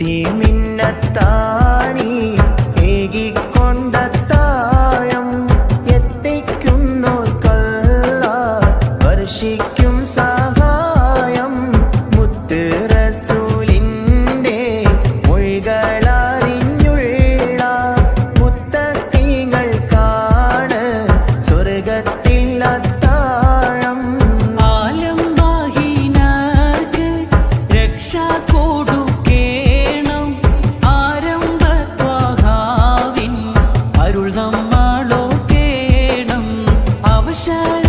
തിമിന്നത്താണി ഏകിക്കൊണ്ട താഴം വർഷിക്കും സഹായം. മുത്ത് റസൂലിന്റെ മൊഴികളറിഞ്ഞുള്ള മുത്തീങ്ങൾക്കാണ് സ്വർഗത്തില്ലാത്ത താഴം ആലംബാഹീനർക്ക് രക്ഷാ shine.